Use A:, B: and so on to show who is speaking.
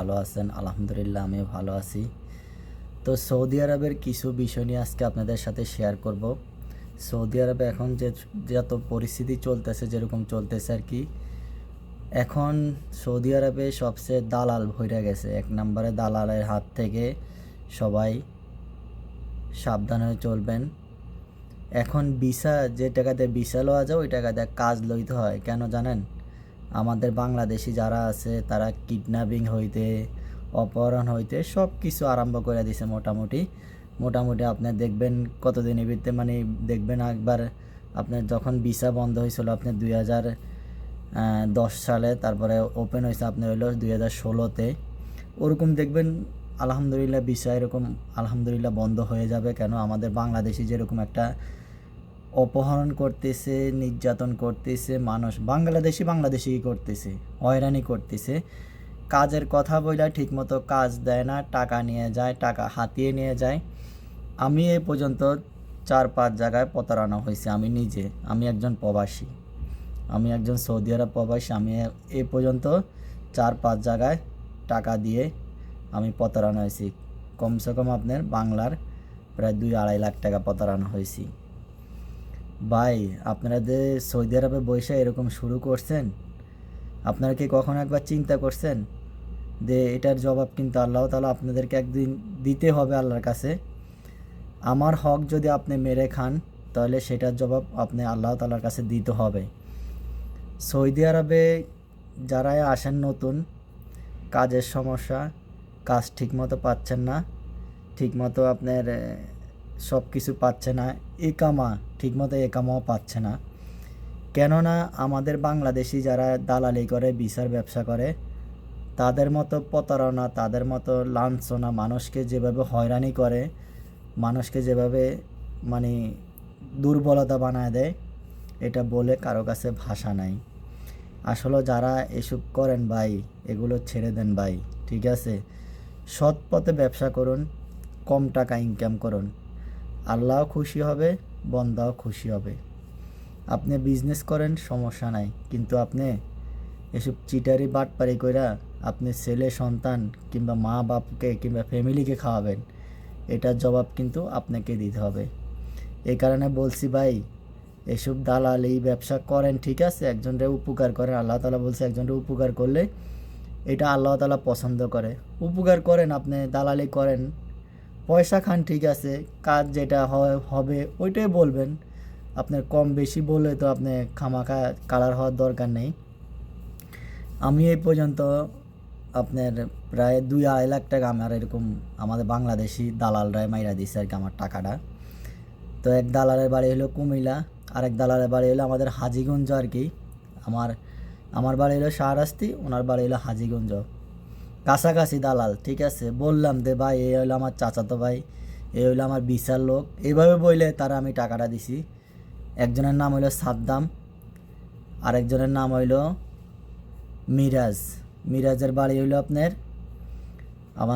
A: ভালো আছেন? আলহামদুলিল্লাহ, আমিও ভালো আছি। তো সৌদি আরবের কিছু বিষয় নিয়ে আজকে আপনাদের সাথে শেয়ার করব। সৌদি আরবে এখন যে, যত পরিস্থিতি চলতেছে, যেরকম চলতেছে আর কি, এখন সৌদি আরবে সবচেয়ে দালাল ভইরা গেছে। এক নম্বরে দালালের হাত থেকে সবাই সাবধান হয়ে চলবেন। এখন ভিসা, যে টাকাতে ভিসা লওয়া যায়, ওই টাকাতে কাজ লইতে হয়। কেন জানেন? আমাদের বাংলাদেশি যারা আছে, তারা কিডন্যাপিং হইতে, অপহরণ হইতে সব কিছু আরম্ভ করে দিছে মোটামুটি। মোটামুটি আপনি দেখবেন কতদিনের ভিতরে মানে দেখবেন একবার আপনার যখন ভিসা বন্ধ হয়েছিল আপনি দুই হাজার দশ সালে, তারপরে ওপেন হয়েছে আপনার হইল দুই হাজার ষোলোতে। ওরকম দেখবেন আলহামদুলিল্লাহ ভিসা এরকম আলহামদুলিল্লাহ বন্ধ হয়ে যাবে। কেন? আমাদের বাংলাদেশি যেরকম একটা অপহরণ করতেছে, নির্যাতন করতেছে মানুষ। বাংলাদেশি বাংলাদেশি করতেছে, হয়রানি করতেছে। কাজের কথা বইলা ঠিকমতো কাজ দেয় না, টাকা নিয়ে যায়, টাকা হাতিয়ে নিয়ে যায়। আমি এ পর্যন্ত চার পাঁচ জায়গায় প্রতারণা হয়েছে, আমি নিজে। আমি একজন প্রবাসী। আমি একজন সৌদি আরব প্রবাসী। আমি এ পর্যন্ত চার পাঁচ জায়গায় টাকা দিয়ে আমি প্রতারণা হয়েছি। কমসে কম আপনার বাংলার প্রায় দুই আড়াই লাখ টাকা প্রতারণা হয়েছি। ভাই, আপনারা যে সৌদি আরবে বসে এরকম শুরু করছেন, আপনারা কি কখনো একবার চিন্তা করছেন যে এটার জবাব কিন্তু আল্লাহ তালা আপনাদেরকে একদিন দিতে হবে আল্লাহর কাছে? আমার হক যদি আপনি মেরে খান, তাহলে সেটার জবাব আপনি আল্লাহ তালার কাছে দিতে হবে। সৌদি আরবে যারাই আসেন নতুন, কাজের সমস্যা, কাজ ঠিকমতো পাচ্ছেন না, ঠিকমতো আপনার সব কিছু পাচ্ছে না, একামা, ঠিকমতো একামাও পাচ্ছে না। কেননা আমাদের বাংলাদেশি যারা দালালি করে, বিচার ব্যবসা করে, তাদের মতো প্রতারণা, তাদের মতো লাঞ্ছনা, মানুষকে যেভাবে হয়রানি করে, মানুষকে যেভাবে মানে দুর্বলতা বানায় দেয়, এটা বলে কারও কাছে ভাষা নাই। আসলে যারা এসব করেন ভাই, এগুলো ছেড়ে দেন ভাই, ঠিক আছে? সৎ পথে ব্যবসা করুন, কম টাকা ইনকাম করুন। আল্লাহও খুশি হবে, বন্দাও খুশি হবে। আপনি বিজনেস করেন, সমস্যা নাই। কিন্তু আপনি এসব চিটারি বাটপারি কইরা আপনি ছেলে, সন্তান কিংবা মা বাপকে কিংবা ফ্যামিলিকে খাওয়াবেন, এটার জবাব কিন্তু আপনাকে দিতে হবে। এই কারণে বলছি ভাই, এসব দালাল এই ব্যবসা করেন, ঠিক আছে? একজনরে উপকার করেন, আল্লাহ তালা বলছে একজনরে উপকার করলে এটা আল্লাহ তালা পছন্দ করে। উপকার করেন, আপনি দালালি করেন পয়সা খান ঠিক আছে, কাজ যেটা হবে, ওইটাই বলবেন। আপনার কম বেশি বললে তো আপনি খামাখা কালার হওয়ার দরকার নেই। আমি এই পর্যন্ত আপনার প্রায় দুই আড়াই লাখ টাকা আমার এরকম আমাদের বাংলাদেশি দালালরাই মাইরা দিছে আর কি আমার টাকাটা। তো এক দালালের বাড়ি হলো কুমিল্লা, আরেক দালালের বাড়ি হলো আমাদের হাজিগঞ্জ আর কি। আমার আমার বাড়ি হলো শাহরাস্তি, ওনার বাড়ি হলো হাজিগঞ্জ। কাছাকাছি দালাল, ঠিক আছে? বললাম দে ভাই এই হইল আমার চাচাতো ভাই এই হইল আমার বিশাল লোক। এইভাবে বললে তারা আমি টাকাটা দিছি। একজনের নাম হইল সাদ্দাম, আরেকজনের নাম হইল মিরাজ। মিরাজের বাড়ি হইল আপনার